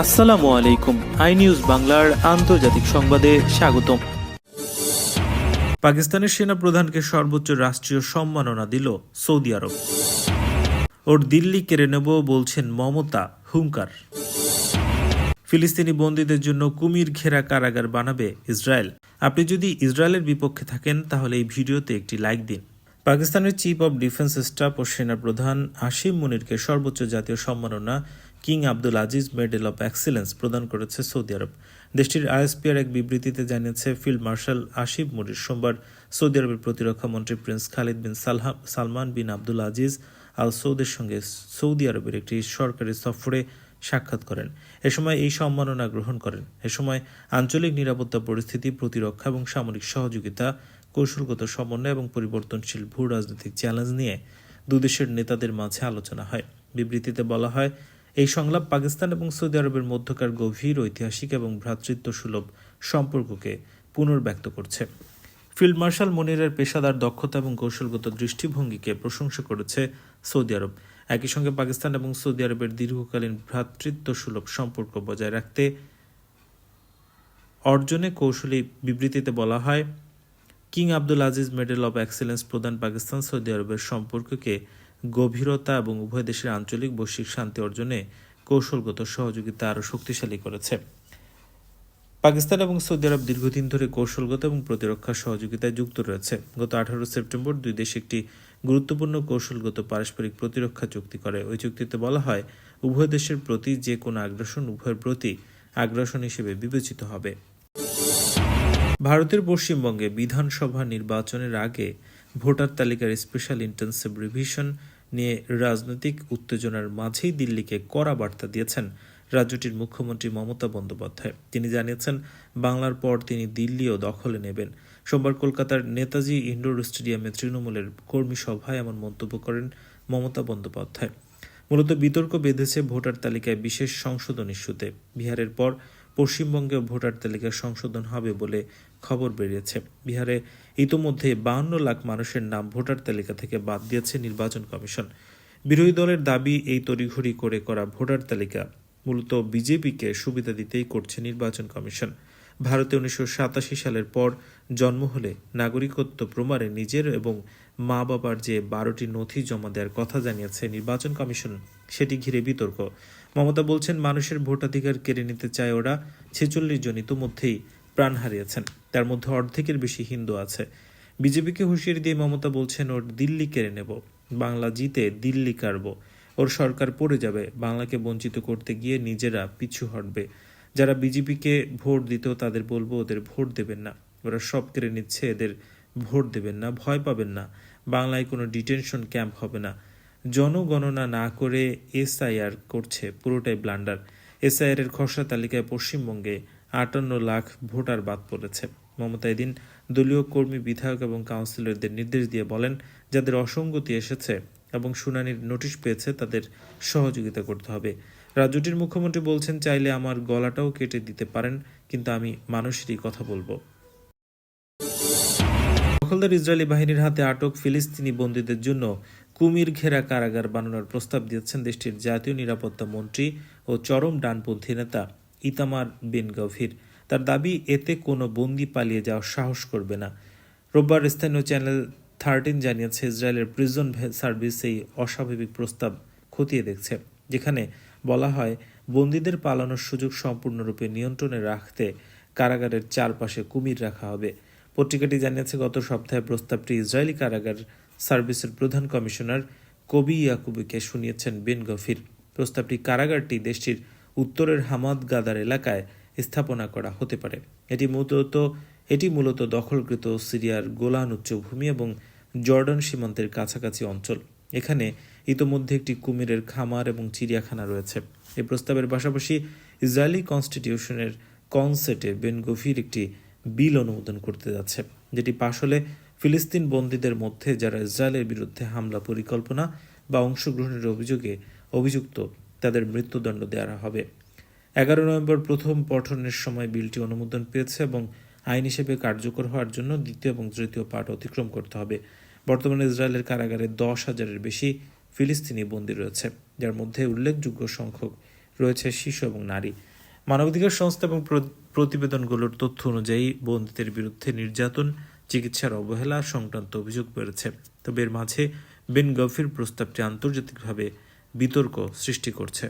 আসসালামু আলাইকুম। I news বাংলার আন্তর্জাতিক সংবাদে স্বাগতম। পাকিস্তানের সেনা প্রধানকে সর্বোচ্চ রাষ্ট্রীয় সম্মাননা দিল সৌদি আরব। ওর দিল্লি কেড়ে নেব বলছেন মমতা হুঙ্কার। ফিলিস্তিনি বন্দীদের জন্য কুমির ঘেরা কারাগার বানাবে ইসরায়েল। আপনি যদি ইসরায়েলের বিপক্ষে থাকেন, তাহলে এই ভিডিওতে একটি লাইক দিন। পাকিস্তানের চিফ অব ডিফেন্স স্টাফ ও সেনা প্রধান আসিম মুনিরকে সর্বোচ্চ জাতীয় সম্মাননা King Abdul Aziz medal of excellence প্রদান করেছে সৌদি আরব। দেশটির আইএসপিআর এক বিবৃতিতে জানিয়েছে, ফিল্ড মার্শাল আসিফ মুনির সোমবার সৌদি আরবের প্রতিরক্ষা মন্ত্রী Prince Khalid bin Salha Salman bin Abdul Aziz Al সৌদের সঙ্গে সৌদি আরবের একটি সরকারি সফরে সাক্ষাৎ করেন। এ সময় এই সম্মাননা গ্রহণ করেন। এ সময় আঞ্চলিক নিরাপত্তা পরিস্থিতি, প্রতিরক্ষা এবং সামরিক সহযোগিতা, কৌশলগত সমন্বয় এবং পরিবর্তনশীল ভূ রাজনৈতিক চ্যালেঞ্জ নিয়ে দুদেশের নেতাদের মাঝে আলোচনা হয়। বিবৃতিতে বলা হয় এই সংলাপ পাকিস্তান এবং সৌদি আরবের মধ্যকার গভীর ঐতিহাসিক এবং ভ্রাতৃত্ব সুলভ সম্পর্ককে পুনর্ব্যক্ত করছে। ফিল্ড মার্শাল মনিরের পেশাদার দক্ষতা এবং কৌশলগত দৃষ্টিভঙ্গিকে প্রশংসা করেছে সৌদি আরব। একই সঙ্গে পাকিস্তান এবং সৌদি আরবের দীর্ঘকালীন ভ্রাতৃত্ব সুলভ সম্পর্ক বজায় রাখতে অর্জনে কৌশলী বিবৃতিতে বলা হয়, King Abdul Aziz medal of excellence প্রদান পাকিস্তান সৌদি আরবের সম্পর্ককে গভীরতা এবং উভয় দেশের আঞ্চলিক বৈশ্বিক শান্তি অর্জনে কৌশলগত সহযোগিতা আরও শক্তিশালী করেছে। পাকিস্তান এবং সৌদি আরব দীর্ঘদিন ধরে কৌশলগত এবং প্রতিরক্ষা সহযোগিতায় যুক্ত রয়েছে। গত আঠারো সেপ্টেম্বর দুই দেশ একটি গুরুত্বপূর্ণ কৌশলগত পারস্পরিক প্রতিরক্ষা চুক্তি করে। ওই চুক্তিতে বলা হয়, উভয় দেশের প্রতি যে কোনো আগ্রাসন উভয়ের প্রতি আগ্রাসন হিসেবে বিবেচিত হবে। ভারতের পশ্চিমবঙ্গে বিধানসভা নির্বাচনের আগে ভোটার তালিকার স্পেশাল ইন্টেন্সিভ রিভিশন নিয়ে রাজনৈতিক উত্তেজনার মাঝেই দিল্লিকে কড়া বার্তা দিয়েছেন রাজ্যটির মুখ্যমন্ত্রী মমতা বন্দ্যোপাধ্যায়। তিনি জানিয়েছেন, বাংলার পর তিনি দিল্লিও দখলে নেবেন। সোমবার কলকাতার নেতাজি ইন্ডোর স্টেডিয়ামে তৃণমূলের কর্মী সভায় এমন মন্তব্য করেন মমতা বন্দ্যোপাধ্যায়। মূলত বিতর্ক বেঁধেছে ভোটার তালিকায় বিশেষ সংশোধন ইস্যুতে। বিহারের পর পশ্চিমবঙ্গে ভোটার তালিকা সংশোধন হবে বলে খবর বেরিয়েছে। বিহারে ইতোমধ্যে বাহান্ন লাখ মানুষের নাম ভোটার তালিকা থেকে বাদ দিয়েছে নির্বাচন কমিশন। বিরোধী দলের দাবি, এই তড়িঘড়ি করে করা ভোটার তালিকা মূলত বিজেপিকে সুবিধা দিতেই করছে নির্বাচন কমিশন। ভারতে উনিশশো সাতাশি সালের পর জন্ম হলে নাগরিকত্ব প্রমাণে নিজের এবং মা বাবার যে বারোটি নথি জমা দেওয়ার কথা জানিয়েছে নির্বাচন কমিশন, সেটি ঘিরে বিতর্ক। মমতা বলছেন, মানুষের ভোটাধিকার কেড়ে নিতে চায় ওরা। ছেচল্লিশ জন ইতোমধ্যেই প্রাণ হারিয়েছেন। তার মধ্যে অর্ধেকের বেশি হিন্দু আছে। বিজেপিকে হুঁশিয়ারি দিয়ে মমতা বলছেন, ওর দিল্লি কেড়ে নেব। বাংলা জিতে দিল্লি কাড়ব। ওর সরকার পড়ে যাবে। বাংলাকে বঞ্চিত করতে গিয়ে নিজেরা পিছু হটবে। যারা বিজেপিকে ভোট দিত তাদের বলব, ওদের ভোট দেবেন না। ওরা সব কেড়ে নিচ্ছে, এদের ভোট দেবেন না, ভয় পাবেন না। বাংলায় কোনো ডিটেনশন ক্যাম্প হবে না। জনগণনা না করে এসআইআর করছে পুরোটাই ব্লান্ডার। এসআইআর এর খসড়া তালিকায় পশ্চিমবঙ্গে আটান্ন লাখ ভোটার বাদ পড়েছে। মমতা এদিন দলীয় কর্মী, বিধায়ক এবং কাউন্সিলরদের নির্দেশ দিয়ে বলেন, যাদের অসঙ্গতি এসেছে এবং শুনানির নোটিশ পেয়েছে, তাদের সহযোগিতা করতে হবে। রাজ্যটির মুখ্যমন্ত্রী বলছেন, চাইলে আমার গলাটাও কেটে দিতে পারেন, কিন্তু আমি মানুষেরই কথা বলব। দখলদার ইসরায়েলি বাহিনীর হাতে আটক ফিলিস্তিনি বন্দীদের জন্য কুমির ঘেরা কারাগার বানানোর প্রস্তাব দিয়েছেন দেশটির জাতীয় নিরাপত্তা মন্ত্রী ও চরম ডানপন্থী নেতা ইতামার বিন গভীর। তার দাবি, এতে কোনো বন্দি পালিয়ে যাওয়ার সাহস করবে না। রোববার স্থানীয় চ্যানেল থার্টিন জানিয়েছে, ইসরায়েলের প্রিজন সার্ভিস এই অস্বাভাবিক প্রস্তাব খতিয়ে দেখছে, যেখানে বলা হয়, বন্দীদের পালানোর সুযোগ সম্পূর্ণরূপে নিয়ন্ত্রণে রাখতে কারাগারের চারপাশে কুমির রাখা হবে। পত্রিকাটি জানিয়েছে, গত সপ্তাহে প্রস্তাবটি ইসরায়েলি কারাগার সার্ভিসের প্রধান কমিশনার কবি ইয়াকুবিকে শুনিয়েছেন বেন গফির। প্রস্তাবটি কারাগারটি দেশটির উত্তরের হামাদ গাদার এলাকায় স্থাপনা করা হতে পারে। এটি মূলত এটি মূলত দখলকৃত সিরিয়ার গোলান উচ্চভূমি এবং জর্ডান সীমান্তের কাছাকাছি অঞ্চল। এখানে ইতোমধ্যে একটি কুমিরের খামার এবং চিড়িয়াখানা রয়েছে। এই প্রস্তাবের পাশাপাশি ইসরায়েলি কনস্টিটিউশনের কনসেটে বেন গভীর একটি বিল অনুমোদন করতে যাচ্ছে, যেটি পাশ হলে ফিলিস্তিন বন্দীদের মধ্যে যারা ইসরায়েলের বিরুদ্ধে হামলা পরিকল্পনা বা অংশগ্রহণের অভিযোগে অভিযুক্ত, তাদের মৃত্যুদণ্ড দেওয়া হবে। এগারো নভেম্বর প্রথম পঠনের সময় বিলটি অনুমোদন পেয়েছে এবং আইন হিসেবে কার্যকর হওয়ার জন্য দ্বিতীয় এবং তৃতীয় পাঠ অতিক্রম করতে হবে। বর্তমানে ইসরায়েলের কারাগারে দশ হাজারের বেশি ফিলিস্তিনি বন্দী রয়েছে, যার মধ্যে উল্লেখযোগ্য সংখ্যক রয়েছে শিশু এবং নারী। মানবাধিকার সংস্থা এবং প্রতিবেদনগুলোর তথ্য অনুযায়ী বন্দীদের বিরুদ্ধে নির্যাতন চিকিৎসার অবহেলা সংক্রান্ত অভিযোগ বেড়েছে। তবে এর মাঝে বেন গফির প্রস্তাবটি আন্তর্জাতিকভাবে বিতর্ক সৃষ্টি করছে।